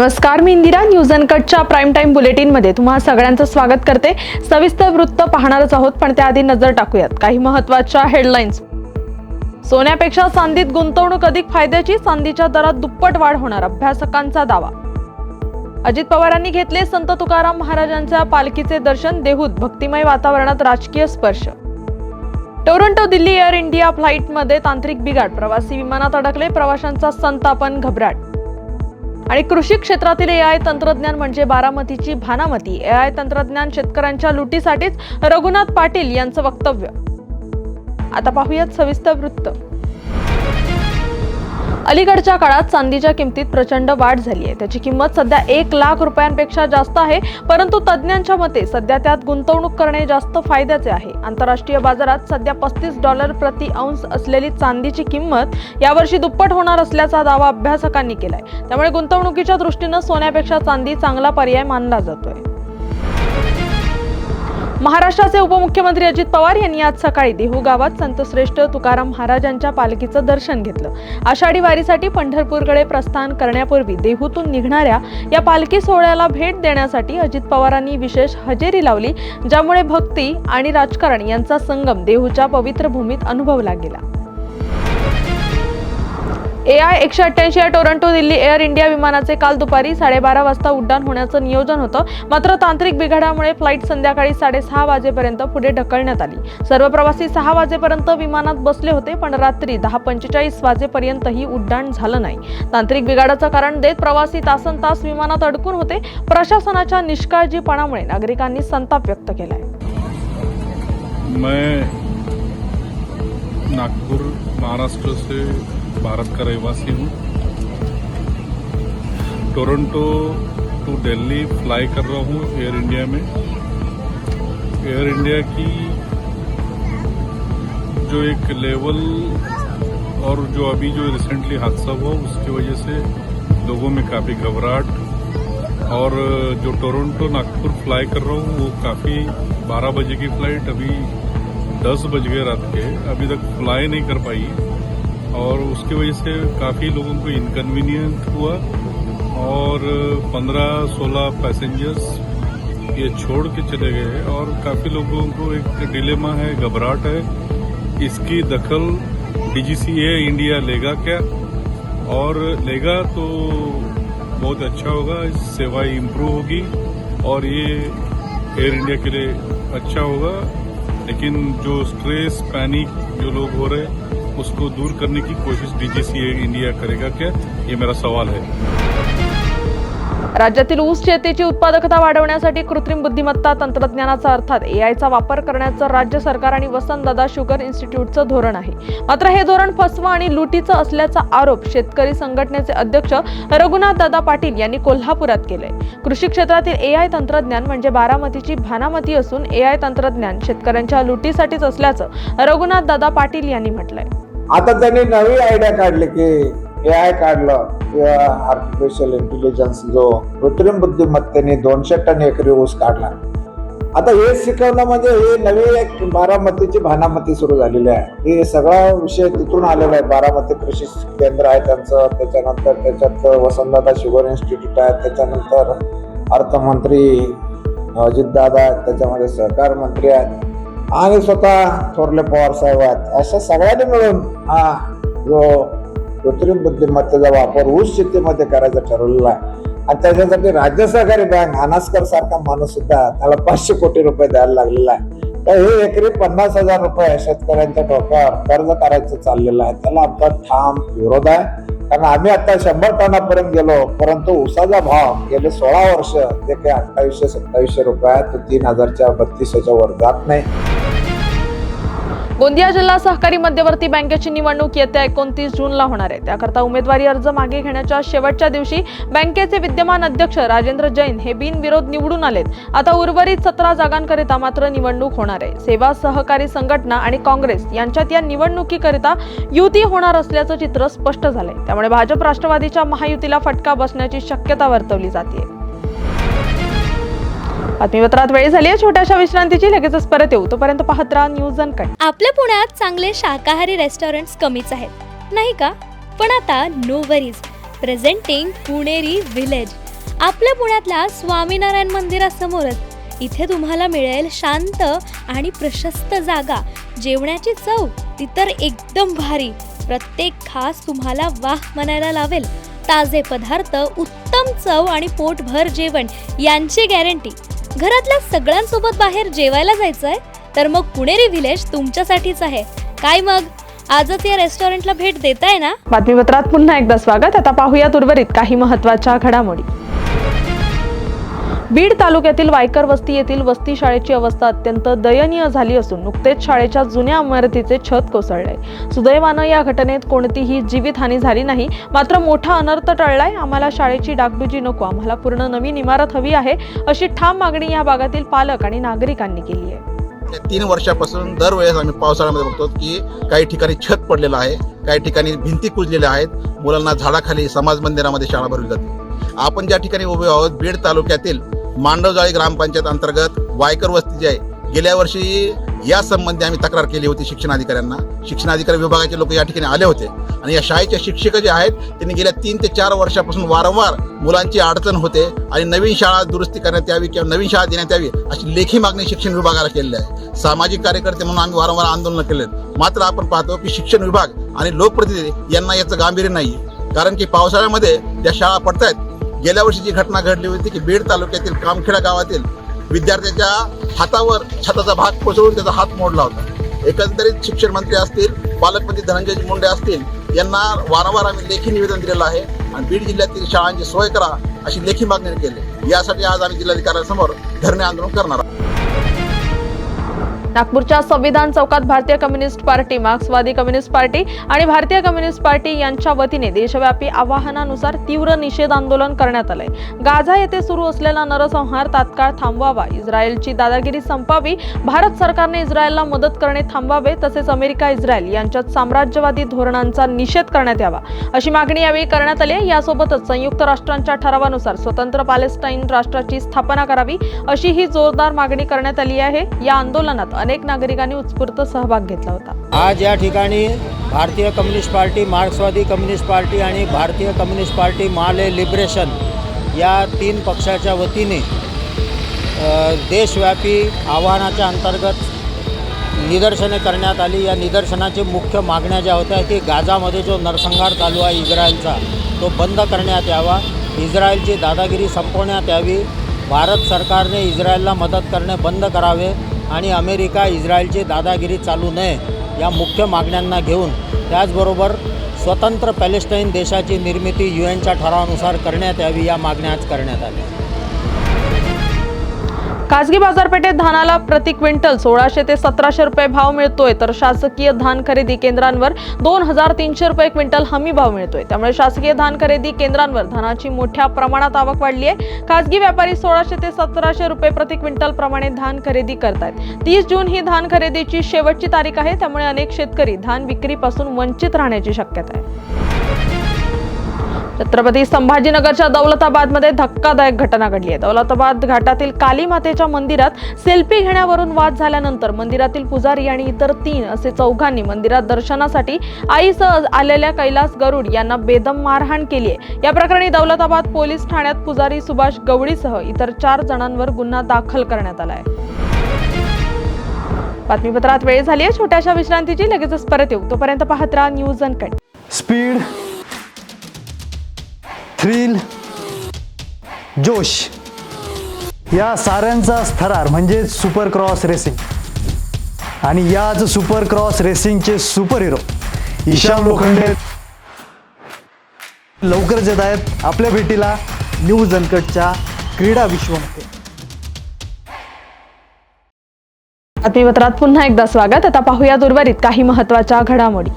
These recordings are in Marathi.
नमस्कार मी इंदिरा न्यूज अनकटच्या प्राईम टाईम बुलेटिनमध्ये तुम्हा सगळ्यांचं स्वागत करते. सविस्तर वृत्त पाहणारच आहोत पण त्याआधी नजर टाकूयात. काही महत्त्वाच्या हेडलाईन्स सोन्यापेक्षा चांदीत गुंतवणूक अधिक फायद्याची चांदीच्या दरात दुप्पट वाढ होणार अभ्यासकांचा दावा. अजित पवारांनी घेतले संत तुकाराम महाराजांच्या पालखीचे दर्शन देहूत भक्तिमय वातावरणात राजकीय स्पर्श. टोरंटो दिल्ली एअर इंडिया फ्लाईटमध्ये तांत्रिक बिघाड प्रवासी विमानात अडकले प्रवाशांचा संतापन घबराट. आणि कृषी क्षेत्रातील एआय तंत्रज्ञान म्हणजे बारामतीची भानामती. एआय तंत्रज्ञान शेतकऱ्यांच्या लुटीसाठीच रघुनाथ पाटील यांचं वक्तव्य. आता पाहूयात सविस्तर वृत्त. अलीकडच्या काळात चांदीच्या किमतीत प्रचंड वाढ झाली आहे. त्याची किंमत सध्या एक लाख रुपयांपेक्षा जास्त आहे. परंतु तज्ज्ञांच्या मते सध्या त्यात गुंतवणूक करणे जास्त फायद्याचे आहे. आंतरराष्ट्रीय बाजारात सध्या पस्तीस डॉलर प्रति अंश असलेली चांदीची किंमत यावर्षी दुप्पट होणार असल्याचा दावा अभ्यासकांनी केलाय. त्यामुळे गुंतवणुकीच्या दृष्टीनं सोन्यापेक्षा चांदी चांगला पर्याय मानला जातोय. महाराष्ट्राचे उपमुख्यमंत्री अजित पवार यांनी आज सकाळी देहू गावात संतश्रेष्ठ तुकाराम महाराजांच्या पालखीचं दर्शन घेतलं. आषाढी वारीसाठी पंढरपूरकडे प्रस्थान करण्यापूर्वी देहूतून निघणाऱ्या या पालखी सोहळ्याला भेट देण्यासाठी अजित पवारांनी विशेष हजेरी लावली ज्यामुळे भक्ती आणि राजकारण यांचा संगम देहूच्या पवित्र भूमीत अनुभवला गेला. ए आय एकशे अठ्ठ्याऐंशी या टोरंटो दिल्ली एअर इंडिया विमानाचे काल दुपारी साडेबारा वाजता उड्डाण होण्याचं नियोजन होतं. मात्र तांत्रिक बिघाडामुळे फ्लाईट संध्याकाळी साडेसहा वाजेपर्यंत पुढे ढकलण्यात आली. सर्व प्रवासी सहा वाजेपर्यंत विमानात बसले होते पण रात्री दहा पंचेचाळीस वाजेपर्यंतही उड्डाण झालं नाही. तांत्रिक बिघाडाचं कारण देत प्रवासी तासन तास विमानात अडकून होते. प्रशासनाच्या निष्काळजीपणामुळे नागरिकांनी संताप व्यक्त केलाय. मैं नागपुर महाराष्ट्र से भारत का रहवासी हूँ। टोरंटो टू दिल्ली फ्लाई कर रहा हूँ एयर इंडिया में। एयर इंडिया की जो एक लेवल और जो अभी जो रिसेंटली हादसा हुआ, उसकी वजह से लोगों में काफ़ी घबराहट और जो टोरंटो नागपुर फ्लाई कर रहा हूँ, वो काफ़ी 12 बजे की फ़्लाइट अभी 10 बज गए रात के। अभी तक फ्लाई नहीं कर पाई। और उसकी वजह से काफ़ी लोगों को इनकन्वीनियंट हुआ और 15-16 पैसेंजर्स ये छोड़ के चले गए और काफ़ी लोगों को एक डिलेमा है, घबराहट है। इसकी दखल डीजीसीए इंडिया लेगा क्या? और लेगा तो बहुत अच्छा होगा सेवाएँ इम्प्रूव होगी और ये एयर इंडिया के लिए अच्छा होगा। लेकिन जो स्ट्रेस पैनिक जो लोग हो रहे हैं उसको दूर करने की कोशिश डीजीसीए इंडिया करेगा? क्या ये मेरा सवाल है? राज्यातील ऊस शेतीची उत्पादकता वाढवण्यासाठी कृत्रिम बुद्धिमत्ता तंत्रज्ञानाचा अर्थात एआयचा वापर करण्याचं राज्य सरकार आणि वसंतदादा शुगर इन्स्टिट्यूटचं धोरण आहे. मात्र हे धोरण फसवं आणि लुटीचं असल्याचा आरोप शेतकरी संघटनेचे अध्यक्ष रघुनाथदादा पाटील यांनी कोल्हापुरात केलंय. कृषी क्षेत्रातील एआय तंत्रज्ञान म्हणजे बारामतीची भानामती असून एआय तंत्रज्ञान शेतकऱ्यांच्या लुटीसाठीच असल्याचं रघुनाथदादा पाटील यांनी म्हटलंय. आता त्यांनी नवी आयडिया काढली की ए आय काढलं किंवा आर्टिफिशियल इंटेलिजन्स जो कृत्रिम बुद्धिमत्तेने दोनशे टन एकरी ऊस काढला. आता हे शिकवणं म्हणजे हे नवी एक बारामतीची भानामती सुरू झालेली आहे. हे सगळा विषय तिथून आलेला आहे. बारामती कृषी केंद्र आहे त्यांचं त्याच्यानंतर त्याच्यात वसंतदादा शुगर इन्स्टिट्यूट आहे त्याच्यानंतर अर्थमंत्री अजितदादा आहेत त्याच्यामध्ये सहकार मंत्री आहेत. आणि स्वतः थोरले पवार साहेब आहेत. अशा सगळ्यांनी मिळून हा जो कृत्रिम बुद्धिमत्तेचा वापर ऊस शेतीमध्ये करायचा ठरवलेला आहे. आणि त्याच्यासाठी राज्य सहकारी बँक अनास्कर सारखा माणूस सुद्धा त्याला पाचशे कोटी रुपये द्यायला लागलेला आहे. तर हे एकरी पन्नास हजार रुपये शेतकऱ्यांच्या डोक्यावर कर्ज करायचं चाललेलं आहे. त्याला आमचा ठाम विरोध आहे. कारण आम्ही आता शंभर टनापर्यंत गेलो परंतु उसाचा भाव गेले सोळा वर्ष ते काही अठ्ठावीसशे सत्तावीसशे रुपये आहे. तो तीन हजारच्या बत्तीसच्या वर जात नाही. गोंदिया जिल्हा सहकारी मध्यवर्ती बँकेची निवडणूक येत्या एकोणतीस जूनला होणार आहे. त्याकरता उमेदवारी अर्ज मागे घेण्याच्या शेवटच्या दिवशी बँकेचे विद्यमान अध्यक्ष राजेंद्र जैन हे बिनविरोध निवडून आलेत. आता उर्वरित सतरा जागांकरिता मात्र निवडणूक होणार आहे. सेवा सहकारी संघटना आणि काँग्रेस यांच्यात या निवडणुकीकरिता युती होणार असल्याचं चित्र स्पष्ट झालंय. त्यामुळे भाजप राष्ट्रवादीच्या महायुतीला फटका बसण्याची शक्यता वर्तवली जाते बातमीपत्रात वेळ झाली आहे. छोट्याशा विश्रांतीची लगेचच परत येऊ. तोपर्यंत पाहत राहा न्यूज अनकट आपल्या पुण्यात चांगले शाकाहारी रेस्टॉरंट्स कमीच आहेत. नाही का? पण आता no worries presenting Puneri village आपल्या पुण्यातल्या स्वामीनारायण मंदिरासमोरच इथे तुम्हाला मिळेल शांत आणि प्रशस्त जागा. जेवणाची चव ती तर एकदम भारी. प्रत्येक खास तुम्हाला वाह म्हणायला लावेल. ताजे पदार्थ उत्तम चव आणि पोटभर जेवण यांची गॅरंटी घरातल्या सगळ्यांसोबत बाहेर जेवायला जायचंय तर मग पुणेरी व्हिलेज तुमच्यासाठीच आहे. काय मग? आजच या रेस्टॉरंटला भेट देताय ना? बातमीपत्रात पुन्हा एकदा स्वागत. आता पाहूयात उर्वरित काही महत्त्वाच्या घडामोडी. बीड तालुक्यातील वायकर वस्ती येथील वस्ती शाळेची अवस्था अत्यंत दयनीय झाली असून नुकतेच शाळेच्या जुन्या इमारतीचे छत कोसळले. सुदैवानं या घटनेत कोणतीही जीवितहानी झाली नाही. मात्र मोठा अनर्थ टळलाय. आम्हाला शाळेची डागडुजी नको. आम्हाला पूर्ण नवीन इमारत हवी आहे अशी ठाम मागणी या भागातील पालक आणि नागरिकांनी केली आहे. तीन वर्षापासून दरवेळेस आम्ही पावसाळ्यामध्ये बघतो की काही ठिकाणी छत पडलेलं आहे काही ठिकाणी भिंती कुजलेल्या आहेत. मुलांना झाडाखाली समाज मंदिरामध्ये शाळा भरली जाते. आपण ज्या ठिकाणी उभे आहोत बीड तालुक्यातील मांडवजाळी ग्रामपंचायत अंतर्गत वायकर वस्ती जी आहे. गेल्या वर्षी या संबंधी आम्ही तक्रार केली होती शिक्षणाधिकाऱ्यांना. शिक्षणाधिकारी विभागाचे लोक या ठिकाणी आले होते. आणि या शाळेचे शिक्षक जे आहेत त्यांनी गेल्या तीन ते चार वर्षापासून वारंवार मुलांची अडचण होते आणि नवीन शाळा दुरुस्ती करण्यात यावी किंवा नवीन शाळा देण्यात यावी अशी लेखी मागणी शिक्षण विभागाला केलेली आहे. सामाजिक कार्यकर्ते म्हणून आम्ही वारंवार आंदोलन केले मात्र आपण पाहतो की शिक्षण विभाग आणि लोकप्रतिनिधी यांना याचं गांभीर्य नाही कारण की पावसाळ्यामध्ये ज्या शाळा पडतायत गेल्या वर्षी जी घटना घडली होती की बीड तालुक्यातील कामखेडा गावातील विद्यार्थ्याच्या हातावर छताचा भाग कोसळून त्याचा हात मोडला होता. एकंदरीत शिक्षण मंत्री असतील पालकमंत्री धनंजय मुंडे असतील यांना वारंवार आम्ही लेखी निवेदन दिलेलं आहे आणि बीड जिल्ह्यातील शाळांची सोय करा अशी लेखी मागणी केली. यासाठी आज आम्ही जिल्हाधिकाऱ्यांसमोर धरणे आंदोलन करणार आहोत. नागपूरच्या संविधान चौकात भारतीय कम्युनिस्ट पार्टी मार्क्सवादी कम्युनिस्ट पार्टी आणि भारतीय कम्युनिस्ट पार्टी यांच्या वतीने देशव्यापी आवाहनानुसार तीव्र निषेध आंदोलन करण्यात आलंय. गाझा येथे सुरू असलेला नरसंहार तात्काळ थांबवावा. इस्रायलची दादागिरी संपावी. भारत सरकारने इस्रायलला मदत करणे थांबवावे तसेच अमेरिका इस्रायल यांच्यात साम्राज्यवादी धोरणांचा निषेध करण्यात यावा अशी मागणी यावेळी करण्यात आली आहे. यासोबतच संयुक्त राष्ट्रांच्या ठरावानुसार स्वतंत्र पॅलेस्टाईन राष्ट्राची स्थापना करावी अशी ही जोरदार मागणी करण्यात आली आहे. या आंदोलनात अनेक नागरिकांनी उत्स्फूर्त सहभाग घेतला होता. आज या ठिकाणी भारतीय कम्युनिस्ट पार्टी मार्क्सवादी कम्युनिस्ट पार्टी आणि भारतीय कम्युनिस्ट पार्टी माले लिबरेशन या तीन पक्षाच्या वतीने देशव्यापी आव्हानाच्या अंतर्गत निदर्शने करण्यात आली. या निदर्शनाची मुख्य मागण्या ज्या होत्या की गाझामध्ये जो नरसंहार चालू आहे इस्रायलचा तो बंद करण्यात यावा. इस्रायलची दादागिरी संपवण्यात यावी. भारत सरकारने इस्रायलला मदत करणे बंद करावे. आणि अमेरिका इस्रायलची दादागिरी चालू नये या मुख्य मागण्यांना घेऊन त्याचबरोबर स्वतंत्र पॅलेस्टाईन देशाची निर्मिती यू एनच्या ठरावानुसार करण्यात यावी या मागण्या आज करण्यात आल्या. खासगी बाजारपेठेत धानाला प्रति क्विंटल सोळाशे ते सतराशे रुपये भाव मिळतोय. तर शासकीय धान खरेदी केंद्रांवर दोन हजार तीनशे रुपये क्विंटल हमी भाव मिळतोय. त्यामुळे शासकीय धान खरेदी केंद्रांवर धानाची मोठ्या प्रमाणात आवक वाढली आहे. खासगी व्यापारी सोळाशे ते सतराशे रुपये प्रति क्विंटल प्रमाणे धान खरेदी करतायत. तीस जून ही धान खरेदीची शेवटची तारीख आहे. त्यामुळे अनेक शेतकरी धान विक्रीपासून वंचित राहण्याची शक्यता आहे. छत्रपती संभाजीनगरच्या दौलताबादमध्ये धक्कादायक घटना घडली आहे. दौलताबाद घाटातील काली मातेच्या मंदिरात सेल्फी घेण्यावरून वाद झाल्यानंतर मंदिरातील पुजारी आणि इतर तीन असे चौघांनी मंदिरात दर्शनासाठी आईसह आलेल्या कैलास गरुड यांना बेदम मारहाण केली आहे. या प्रकरणी दौलताबाद पोलीस ठाण्यात पुजारी सुभाष गवळीसह इतर चार जणांवर गुन्हा दाखल करण्यात आला आहे. बातमीपत्रात वेळ झाली आहे. छोट्याशा विश्रांतीची. लगेचच परत येऊ. तोपर्यंत पाहत राहा न्यूज अनकट. स्पीड थ्रिल जोश. या साऱ्यांचा थरार म्हणजे सुपर क्रॉस रेसिंग. आणि याच सुपर क्रॉस रेसिंगचे सुपर हिरो ईशान लोखंडे. लवकरच येत आहेत आपल्या भेटीला न्यूज अनकटच्या क्रीडा विश्वमध्ये बातमीपत्रात पुन्हा एकदा स्वागत. आता पाहूया उर्वरित काही महत्त्वाच्या घडामोडी.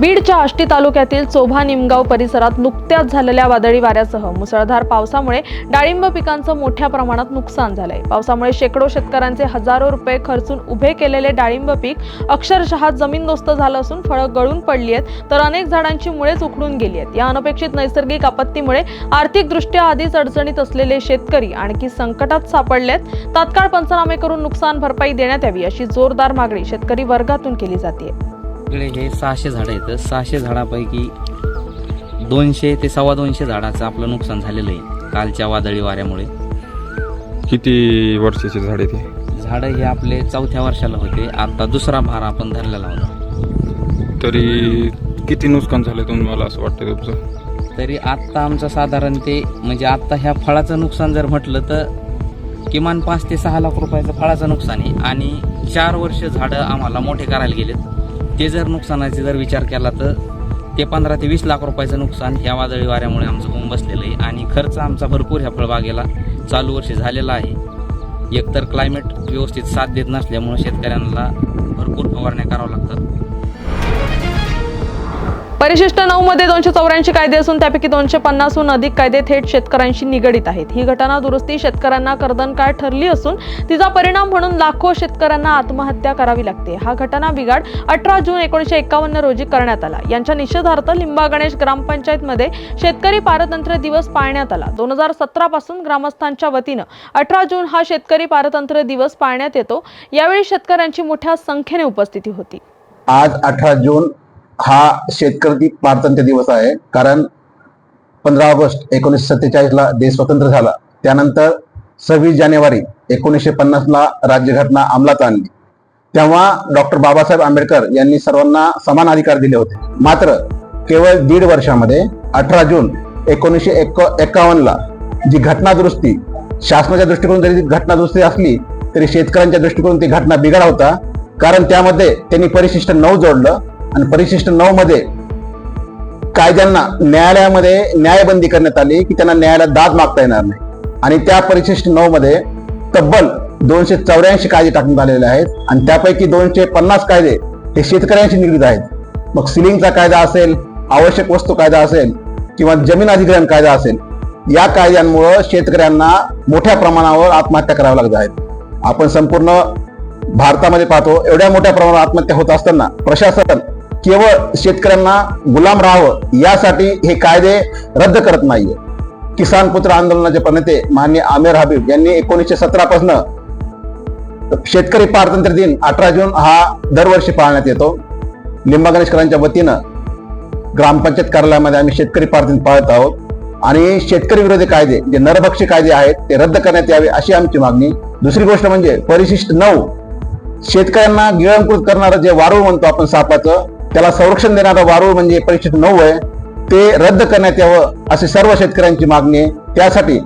बीडच्या आष्टी तालुक्यातील चोभा निमगाव परिसरात नुकत्याच झालेल्या वादळी वाऱ्यासह मुसळधार पावसामुळे डाळिंब पिकांचं मोठ्या प्रमाणात नुकसान झालंय. पावसामुळे शेकडो शेतकऱ्यांचे हजारो रुपये खर्चून उभे केलेले डाळिंब पीक अक्षरशः जमीनदोस्त झालं असून फळं गळून पडली आहेत तर अनेक झाडांची मुळेच उखडून गेली आहेत. या अनपेक्षित नैसर्गिक आपत्तीमुळे आर्थिकदृष्ट्या आधीच अडचणीत असलेले शेतकरी आणखी संकटात सापडलेत. तात्काळ पंचनामे करून नुकसान भरपाई देण्यात यावी अशी जोरदार मागणी शेतकरी वर्गातून केली जाते इकडे हे सहाशे झाडं आहेत. सहाशे झाडापैकी दोनशे ते सव्वा दोनशे झाडाचं आपलं नुकसान झालेलं आहे कालच्या वादळी वाऱ्यामुळे. किती वर्षाचे झाड आहे ते? झाडं हे आपले चौथ्या वर्षाला होते. आता दुसरा भार आपण धरलेला होता. तरी किती नुकसान झालं तुम्हाला असं वाटतं तुमचं? तरी आत्ता आमचं साधारण ते म्हणजे आत्ता ह्या फळाचं नुकसान जर म्हटलं तर किमान पाच ते सहा लाख रुपयाचं फळाचं नुकसान आहे. आणि चार वर्ष झाडं आम्हाला मोठे करायला गेलेत. ते जर नुकसानाचे जर विचार केला तर ते पंधरा ते वीस लाख रुपयाचं नुकसान ह्या वादळी वाऱ्यामुळे आमचं होऊन बसलेलं आहे. आणि खर्च आमचा भरपूर ह्या फळबागेला चालू वर्षी झालेला आहे. एकतर क्लायमेट व्यवस्थित साथ देत नसल्यामुळे शेतकऱ्यांना भरपूर फवारण्या कराव्या लागतात. परिशिष्ट नऊ मध्ये दोनशे चौऱ्याऐंशी कायदे असून त्यापैकी दोनशे पन्नासहून अधिक कायदे थेट शेतकऱ्यांशी निगडीत आहेत. ही घटना दुरुस्ती शेतकऱ्यांना कर्दनकाळ ठरली असून तिचा परिणाम म्हणून लाखो शेतकऱ्यांना आत्महत्या करावी लागते. हा घटना बिघाड अठरा जून एकोणीशे एकावन्न रोजी करण्यात आला. यांच्या निषेधार्थ लिंबा गणेश ग्रामपंचायतमध्ये शेतकरी पारतंत्र्य दिवस पाळण्यात आला. दोन हजार सतरा पासून ग्रामस्थांच्या वतीनं अठरा जून हा शेतकरी पारतंत्र्य दिवस पाळण्यात येतो. यावेळी शेतकऱ्यांची मोठ्या संख्येने उपस्थिती होती. आज अठरा जून हा शेतकरी पारतंत्र्य दिवस आहे. कारण पंधरा ऑगस्ट एकोणीसशे सत्तेचाळीसला देश स्वतंत्र झाला. त्यानंतर सव्वीस जानेवारी एकोणीसशे पन्नासला राज्यघटना अंमलात आणली. तेव्हा डॉक्टर बाबासाहेब आंबेडकर यांनी सर्वांना समान अधिकार दिले होते. मात्र केवळ दीड वर्षामध्ये अठरा जून एकोणीसशे एकावन्नला जी घटना दुरुस्ती शासनाच्या दृष्टिकोन जरी घटना दुरुस्ती असली तरी शेतकऱ्यांच्या दृष्टिकोन ती घटना बिघाड होता. कारण त्यामध्ये त्यांनी परिशिष्ट नऊ जोडलं. आणि परिशिष्ट नऊ मध्ये कायद्यांना न्यायालयामध्ये न्यायबंदी करण्यात आली की त्यांना न्यायालयात दाद मागता येणार नाही. आणि त्या परिशिष्ट नऊ मध्ये तब्बल दोनशे चौऱ्याऐंशी कायदे टाकण्यात आलेले आहेत आणि त्यापैकी दोनशे पन्नास कायदे हे शेतकऱ्यांशी निगडीत आहेत. मग सिलिंगचा कायदा असेल आवश्यक वस्तू कायदा असेल किंवा जमीन अधिग्रहण कायदा असेल या कायद्यांमुळं शेतकऱ्यांना मोठ्या प्रमाणावर आत्महत्या कराव्या लागत आहेत. आपण संपूर्ण भारतामध्ये पाहतो एवढ्या मोठ्या प्रमाणात आत्महत्या होत असताना प्रशासन केवळ शेतकऱ्यांना गुलाम राहावं यासाठी हे कायदे रद्द करत नाहीये. किसान पुत्र आंदोलनाचे प्रणेते मान्य आमिर हबीब यांनी एकोणीसशे सतरा पासून शेतकरी पारतंत्र्य दिन अठरा जून हा दरवर्षी पाळण्यात येतो. लिंबा गणेशकरांच्या वतीनं ग्रामपंचायत कार्यालयामध्ये आम्ही शेतकरी पारतंत्र्य पाळत आहोत. आणि शेतकरी विरोधी कायदे जे नरभक्षी कायदे आहेत ते रद्द करण्यात यावे अशी आमची मागणी. दुसरी गोष्ट म्हणजे परिशिष्ट नऊ शेतकऱ्यांना गिळंकृत करणारं जे वारूळ म्हणतो आपण सापाचं त्याला संरक्षण देणारं वारूळ म्हणजे परिशिष्ट नऊ आहे. ते रद्द करण्यात यावं अशी सर्व शेतकऱ्यांची मागणी आहे. त्यासाठी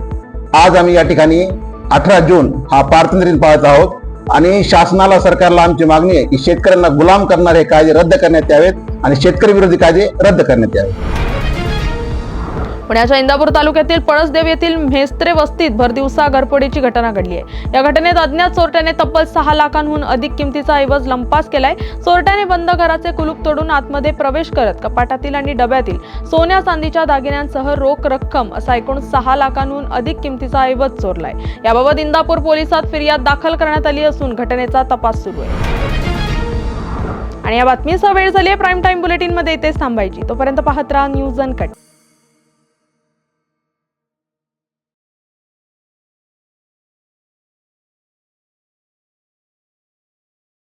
आज आम्ही या ठिकाणी अठरा जून हा पारतंत्र्य दिन पाळत आहोत. आणि शासनाला सरकारला आमची मागणी आहे की शेतकऱ्यांना गुलाम करणारे कायदे रद्द करण्यात यावेत आणि शेतकरी विरोधी कायदे रद्द करण्यात यावेत. पुण्याच्या इंदापूर तालुक्यातील पळसदेव येथील म्हेस्त्रे वस्तीत भरदिवसा घरफोडीची घटना घडली आहे. या घटनेत अज्ञात चोरट्याने तब्बल सहा लाखांहून अधिक किमतीचा ऐवज लंपास केलाय. चोरट्याने बंद घराचे कुलूप तोडून आतमध्ये प्रवेश करत कपाटातील आणि डब्यातील सोन्या चांदीच्या दागिन्यांसह रोख रक्कम असा एकूण सहा लाखांहून अधिक किमतीचा ऐवज चोरलाय. याबाबत इंदापूर पोलिसात फिर्याद दाखल करण्यात आली असून घटनेचा तपास सुरू आहे. आणि या बातमीचा वेळ झाली आहे. प्राईम टाईम बुलेटिनमध्ये इथेच थांबायची. तोपर्यंत पाहत राहा न्यूज अनकट.